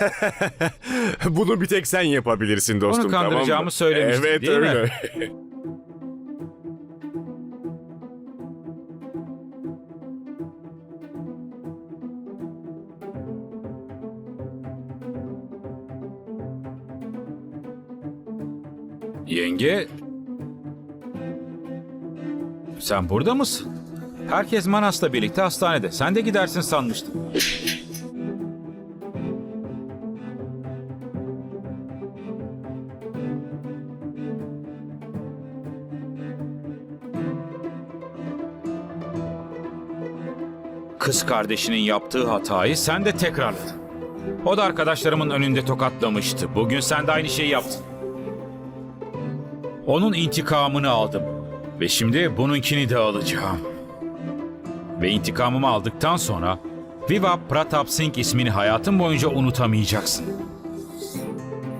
Bunu bir tek sen yapabilirsin dostum Onu tamam mı? kandıracağımı söylemiştin, Evet değil mi? öyle. Yenge... Sen burada mısın? Herkes Manas'la birlikte hastanede. Sen de gidersin sanmıştım. Kız kardeşinin yaptığı hatayı sen de tekrarladın. O da arkadaşlarımın önünde tokatlamıştı. Bugün sen de aynı şeyi yaptın. Onun intikamını aldım. Ve şimdi bununkini de alacağım. Ve intikamımı aldıktan sonra Viva Pratap Singh ismini hayatın boyunca unutamayacaksın.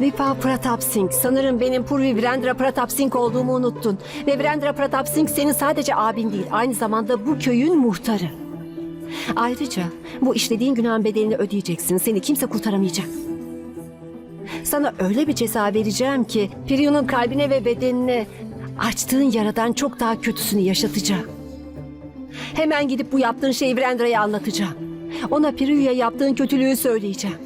Vipa Pratap Singh. Sanırım benim Purvi Virendra Pratap Singh olduğumu unuttun. Ve Virendra Pratap Singh senin sadece abin değil, aynı zamanda bu köyün muhtarı. Ayrıca bu işlediğin günahın bedelini ödeyeceksin. Seni kimse kurtaramayacak. Sana öyle bir ceza vereceğim ki Priyu'nun kalbine ve bedenine açtığın yaradan çok daha kötüsünü yaşatacağım. Hemen gidip bu yaptığın şeyi Virendra'ya anlatacağım. Ona Priyu'ya yaptığın kötülüğü söyleyeceğim.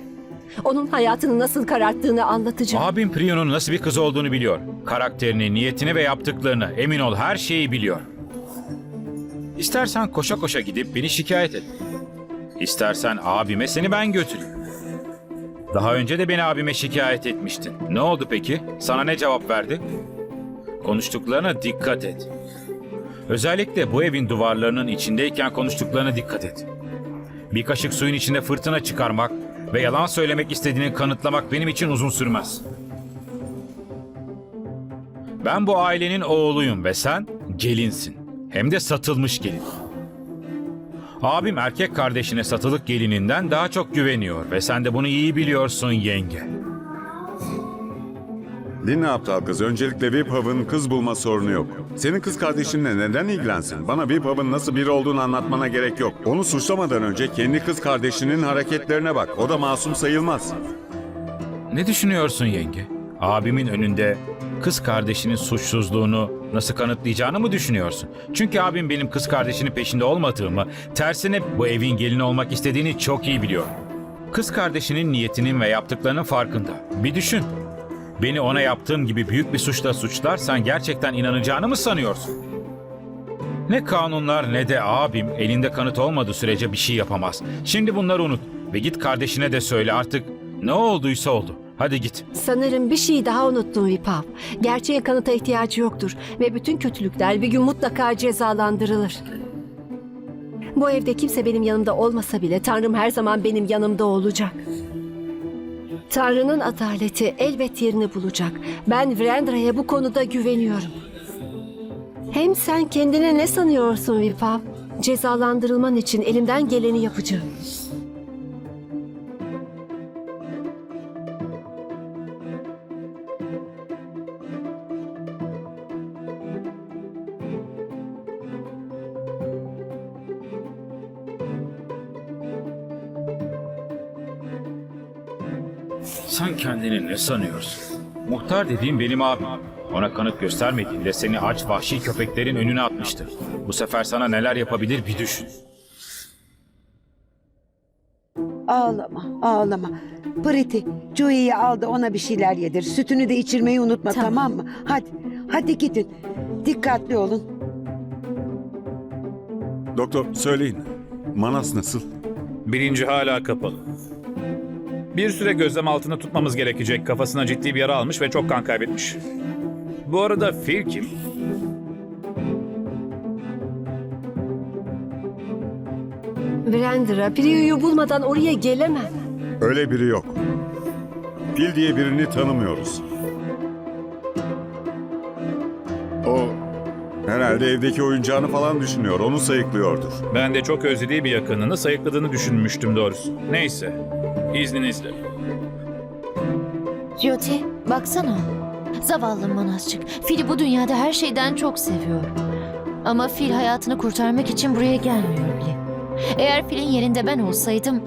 Onun hayatını nasıl kararttığını anlatacağım. Abim Priyu'nun nasıl bir kız olduğunu biliyor. Karakterini, niyetini ve yaptıklarını emin ol her şeyi biliyor. İstersen koşa koşa gidip beni şikayet et. İstersen abime seni ben götüreyim. Daha önce de beni abime şikayet etmiştin. Ne oldu peki? Sana ne cevap verdi? Konuştuklarına dikkat et. Özellikle bu evin duvarlarının içindeyken konuştuklarına dikkat et. Bir kaşık suyun içinde fırtına çıkarmak ve yalan söylemek istediğini kanıtlamak benim için uzun sürmez. Ben bu ailenin oğluyum ve sen gelinsin. Hem de satılmış gelin. Abim erkek kardeşine satılık gelininden daha çok güveniyor ve sen de bunu iyi biliyorsun yenge. Dinle aptal kız. Öncelikle Viphav'ın kız bulma sorunu yok. Senin kız kardeşinle neden ilgilensin? Bana Viphav'ın nasıl biri olduğunu anlatmana gerek yok. Onu suçlamadan önce kendi kız kardeşinin hareketlerine bak. O da masum sayılmaz. Ne düşünüyorsun yenge? Abimin önünde kız kardeşinin suçsuzluğunu nasıl kanıtlayacağını mı düşünüyorsun? Çünkü abim benim kız kardeşinin peşinde olmadığımı, tersine bu evin gelini olmak istediğini çok iyi biliyor. Kız kardeşinin niyetinin ve yaptıklarının farkında. Bir düşün. Beni ona yaptığım gibi büyük bir suçla suçlarsan gerçekten inanacağını mı sanıyorsun? Ne kanunlar ne de abim elinde kanıt olmadığı sürece bir şey yapamaz. Şimdi bunları unut ve git kardeşine de söyle artık ne olduysa oldu. Hadi git. Sanırım bir şey daha unuttun Vipav. Gerçeğe kanıta ihtiyacı yoktur ve bütün kötülükler bir gün mutlaka cezalandırılır. Bu evde kimse benim yanımda olmasa bile Tanrım her zaman benim yanımda olacak. Tanrı'nın adaleti elbet yerini bulacak. Ben Virendra'ya bu konuda güveniyorum. Hem sen kendine ne sanıyorsun Vipav? Cezalandırılman için elimden geleni yapacağım. Sen kendini ne sanıyorsun? Muhtar dediğim benim abim. Ona kanıt göstermediğinde seni aç vahşi köpeklerin önüne atmıştır. Bu sefer sana neler yapabilir bir düşün. Ağlama, ağlama. Priti, Joey'yi al da ona bir şeyler yedir. Sütünü de içirmeyi unutma tamam, mı? Hadi, hadi gidin. Dikkatli olun. Doktor söyleyin. Manas nasıl? Birinci hala kapalı. Bir süre gözlem altında tutmamız gerekecek. Kafasına ciddi bir yara almış ve çok kan kaybetmiş. Bu arada Phil kim? Virendra, Priyu'yu bulmadan oraya gelemem. Öyle biri yok. Fil diye birini tanımıyoruz. O herhalde evdeki oyuncağını falan düşünüyor. Onu sayıklıyordur. Ben de çok özlediği bir yakınını sayıkladığını düşünmüştüm doğrusu. Neyse. İzninizle. Jyoti baksana. Zavallı Manasçık. Fil'i bu dünyada her şeyden çok seviyor. Ama Fil hayatını kurtarmak için buraya gelmiyor bile. Eğer Fil'in yerinde ben olsaydım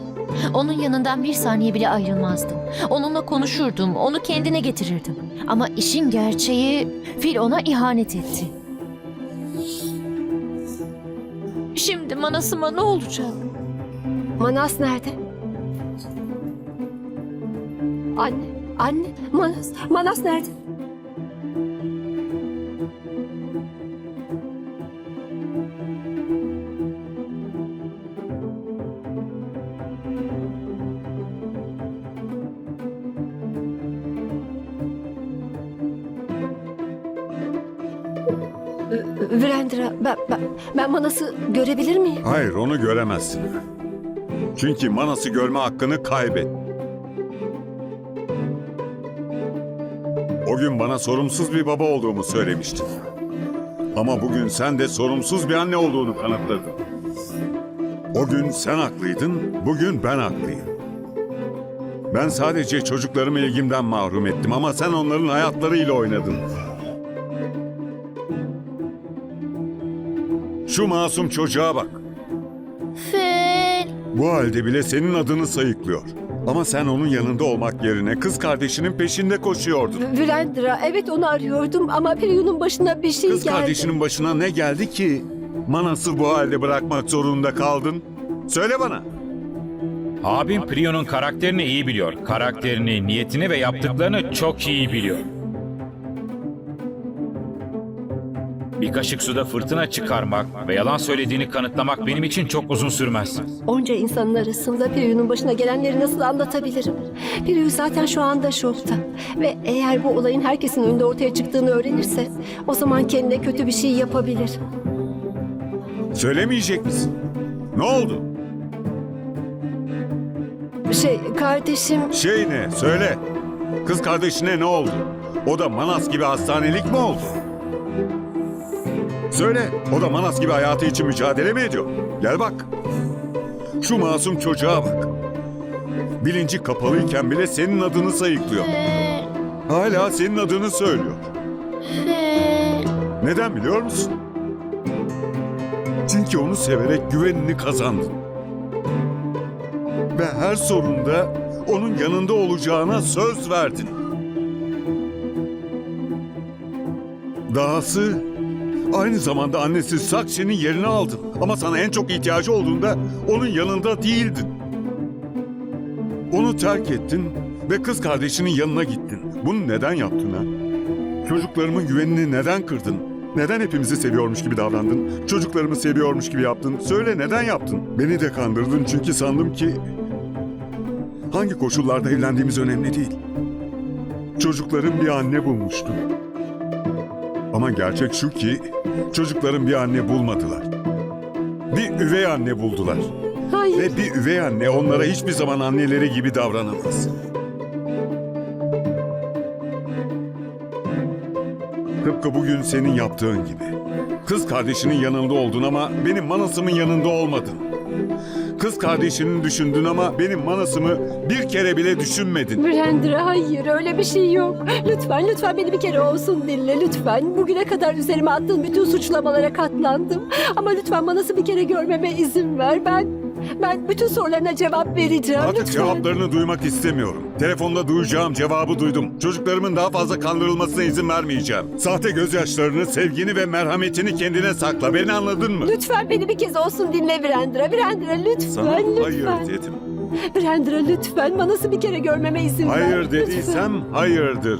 Onun yanından bir saniye bile ayrılmazdım. Onunla konuşurdum, onu kendine getirirdim. Ama işin gerçeği Fil ona ihanet etti. Şimdi Manas'ıma ne olacak? Manas nerede? Anne, anne, Manas, Manas nerede? Virendra, ben, ben, ben Manas'ı görebilir miyim? Hayır onu göremezsin. Çünkü Manas'ı görme hakkını kaybet. Gün bana sorumsuz bir baba olduğumu söylemiştin. Ama bugün sen de sorumsuz bir anne olduğunu kanıtladın. O gün sen haklıydın, bugün ben haklıyım. Ben sadece çocuklarımı ilgimden mahrum ettim ama sen onların hayatlarıyla oynadın. Şu masum çocuğa bak. Fil. Bu halde bile senin adını sayıklıyor. Ama sen onun yanında olmak yerine kız kardeşinin peşinde koşuyordun. Virendra, evet onu arıyordum ama Priyu'nun başına bir şey Kız geldi. kardeşinin başına ne geldi ki Manas'ı bu halde bırakmak zorunda kaldın? Söyle bana. Abim Prio'nun karakterini iyi biliyor. Karakterini, niyetini ve yaptıklarını çok iyi biliyor. Bir kaşık suda fırtına çıkarmak ve yalan söylediğini kanıtlamak benim için çok uzun sürmez. Onca insanın arasında Priyu'nun başına gelenleri nasıl anlatabilirim? Priyu zaten şu anda şokta. Ve eğer bu olayın herkesin önünde ortaya çıktığını öğrenirse o zaman kendine kötü bir şey yapabilir. Söylemeyecek misin? Ne oldu? Şey kardeşim Şey ne? Söyle. Kız kardeşine ne oldu? O da Manas gibi hastanelik mi oldu? Söyle. O da Manas gibi hayatı için mücadele mi ediyor? Gel bak. Şu masum çocuğa bak. Bilinci kapalıyken bile senin adını sayıklıyor. Hala senin adını söylüyor. Neden biliyor musun? Çünkü onu severek güvenini kazandın. Ve her sorunda onun yanında olacağına söz verdin. Dahası aynı zamanda annesi Sakşi'nin yerini aldın. Ama sana en çok ihtiyacı olduğunda onun yanında değildin. Onu terk ettin ve kız kardeşinin yanına gittin. Bunu neden yaptın ha? Çocuklarımın güvenini neden kırdın? Neden hepimizi seviyormuş gibi davrandın? Çocuklarımı seviyormuş gibi yaptın. Söyle neden yaptın? Beni de kandırdın çünkü sandım ki... Hangi koşullarda evlendiğimiz önemli değil. Çocuklarım bir anne bulmuştu. Ama gerçek şu ki çocuklarım bir anne bulmadılar. Bir üvey anne buldular. hayır. Ve bir üvey anne onlara hiçbir zaman anneleri gibi davranamaz. Tıpkı bugün senin yaptığın gibi. Kız kardeşinin yanında oldun ama benim manasımın yanında olmadın. Kız kardeşini düşündün ama benim manasımı bir kere bile düşünmedin. Virendra hayır öyle bir şey yok. Lütfen lütfen beni bir kere olsun dinle lütfen. Bugüne kadar üzerime attığın bütün suçlamalara katlandım. Ama lütfen Manas'ı bir kere görmeme izin ver. Ben ben bütün sorularına cevap vereceğim. Artık lütfen. cevaplarını duymak istemiyorum. Telefonda duyacağım cevabı duydum. Çocuklarımın daha fazla kandırılmasına izin vermeyeceğim. Sahte gözyaşlarını, sevgini ve merhametini kendine sakla. Beni anladın mı? Lütfen beni bir kez olsun dinle Virendra. Virendra lütfen Sana lütfen. hayır dedim. Virendra lütfen Manas'ı bir kere görmeme izin ver. Hayır Lütfen. dediysem hayırdır.